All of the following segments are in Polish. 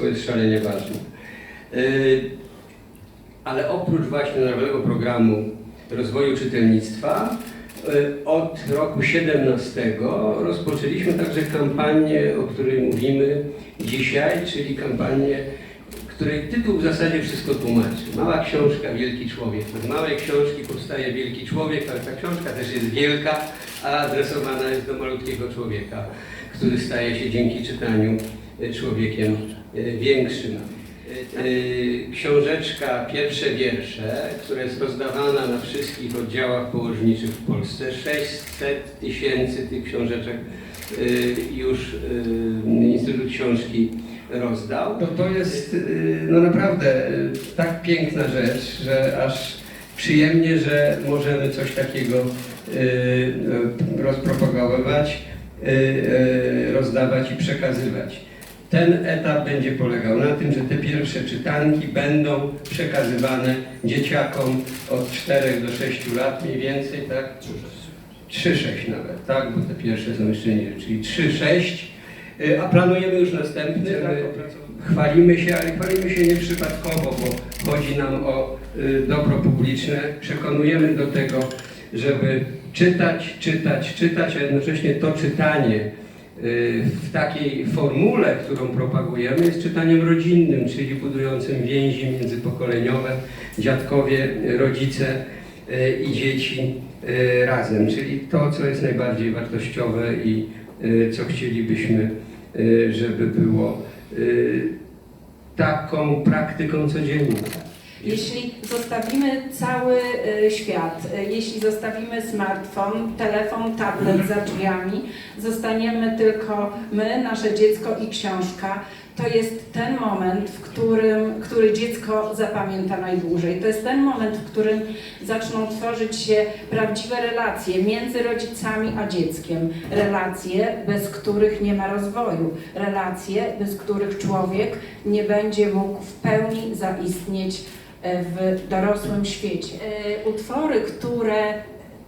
czytelnictwo jest szalenie ważne. Y, Ale oprócz właśnie Narodowego Programu Rozwoju Czytelnictwa, y, od roku 17 rozpoczęliśmy także kampanię, o której mówimy dzisiaj, czyli kampanię, której tytuł w zasadzie wszystko tłumaczy. Mała książka, wielki człowiek. Z małej książki powstaje wielki człowiek, ale ta książka też jest wielka, a adresowana jest do malutkiego człowieka, który staje się dzięki czytaniu człowiekiem y, większym. Y, y, Książeczka Pierwsze Wiersze, która jest rozdawana na wszystkich oddziałach położniczych w Polsce. 600 tysięcy tych książeczek y, już Instytut Książki rozdał. To, to jest no naprawdę tak piękna rzecz, że aż przyjemnie, że możemy coś takiego rozpropagować, y, rozdawać i przekazywać. Ten etap będzie polegał na tym, że te pierwsze czytanki będą przekazywane dzieciakom od 4 do 6 lat mniej więcej, tak? 3-6 nawet, tak? Bo te pierwsze są jeszcze nie, czyli 3-6, Y, a planujemy już następny. tak? Chwalimy się, ale chwalimy się nieprzypadkowo, bo chodzi nam o y, dobro publiczne. Przekonujemy do tego, żeby czytać, czytać, czytać, a jednocześnie to czytanie w takiej formule, którą propagujemy, jest czytaniem rodzinnym, czyli budującym więzi międzypokoleniowe, dziadkowie, rodzice y, i dzieci y, razem, czyli to, co jest najbardziej wartościowe i y, co chcielibyśmy, y, żeby było y, taką praktyką codzienną. Jeśli zostawimy cały y, świat, y, jeśli zostawimy smartfon, telefon, tablet za drzwiami, zostaniemy tylko my, nasze dziecko i książka, to jest ten moment, w którym, który dziecko zapamięta najdłużej. To jest ten moment, w którym zaczną tworzyć się prawdziwe relacje między rodzicami a dzieckiem. Relacje, bez których nie ma rozwoju. Relacje, bez których człowiek nie będzie mógł w pełni zaistnieć w dorosłym świecie. E, Utwory, które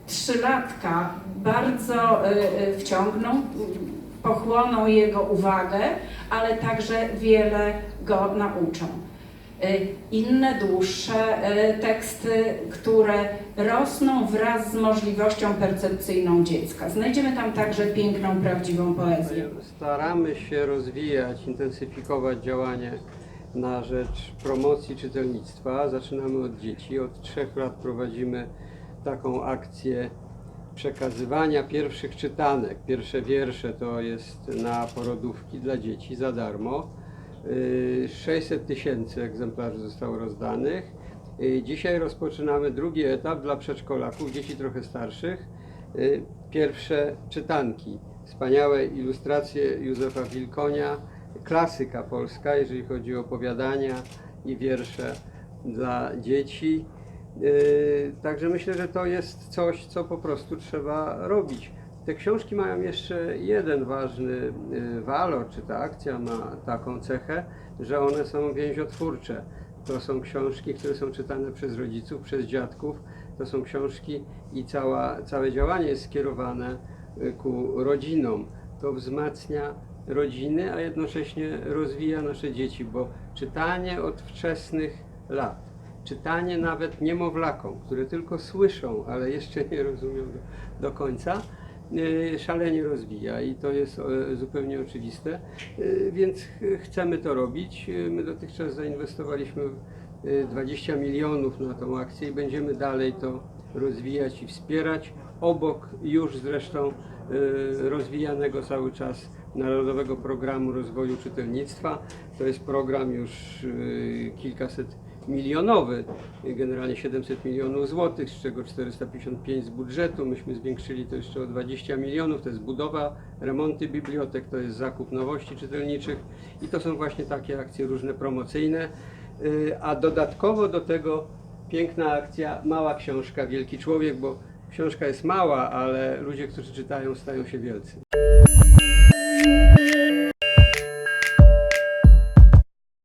trzylatka bardzo e, e, wciągną, pochłoną jego uwagę, ale także wiele go nauczą. Inne dłuższe teksty, które rosną wraz z możliwością percepcyjną dziecka. Znajdziemy tam także piękną, prawdziwą poezję. Staramy się rozwijać, intensyfikować działanie na rzecz promocji czytelnictwa. Zaczynamy od dzieci. Od trzech lat prowadzimy taką akcję przekazywania pierwszych czytanek. Pierwsze wiersze to jest na porodówki dla dzieci za darmo. Yy, 600 tysięcy egzemplarzy zostało rozdanych. Yy, Dzisiaj rozpoczynamy drugi etap dla przedszkolaków, dzieci trochę starszych. Yy, Pierwsze czytanki. Wspaniałe ilustracje Józefa Wilkonia, klasyka polska, jeżeli chodzi o opowiadania i wiersze dla dzieci. Yy, Także myślę, że to jest coś, co po prostu trzeba robić. Te książki mają jeszcze jeden ważny yy, walor, czy ta akcja ma taką cechę, że one są więziotwórcze. To są książki, które są czytane przez rodziców, przez dziadków. To są książki i cała, całe działanie jest skierowane y, ku rodzinom. To wzmacnia rodziny, a jednocześnie rozwija nasze dzieci, bo czytanie od wczesnych lat, czytanie nawet niemowlakom, które tylko słyszą, ale jeszcze nie rozumieją do, do końca, y, szalenie rozwija i to jest e, zupełnie oczywiste, Y, więc ch- chcemy to robić. Y, My dotychczas zainwestowaliśmy y, 20 milionów na tą akcję i będziemy dalej to rozwijać i wspierać, obok już zresztą y, rozwijanego cały czas Narodowego Programu Rozwoju Czytelnictwa. To jest program już y, kilkaset milionowy, generalnie 700 milionów złotych, z czego 455 z budżetu. Myśmy zwiększyli to jeszcze o 20 milionów. To jest budowa, remonty bibliotek, to jest zakup nowości czytelniczych i to są właśnie takie akcje różne promocyjne. Y, A dodatkowo do tego piękna akcja Mała Książka, Wielki Człowiek, bo książka jest mała, ale ludzie, którzy czytają, stają się wielcy.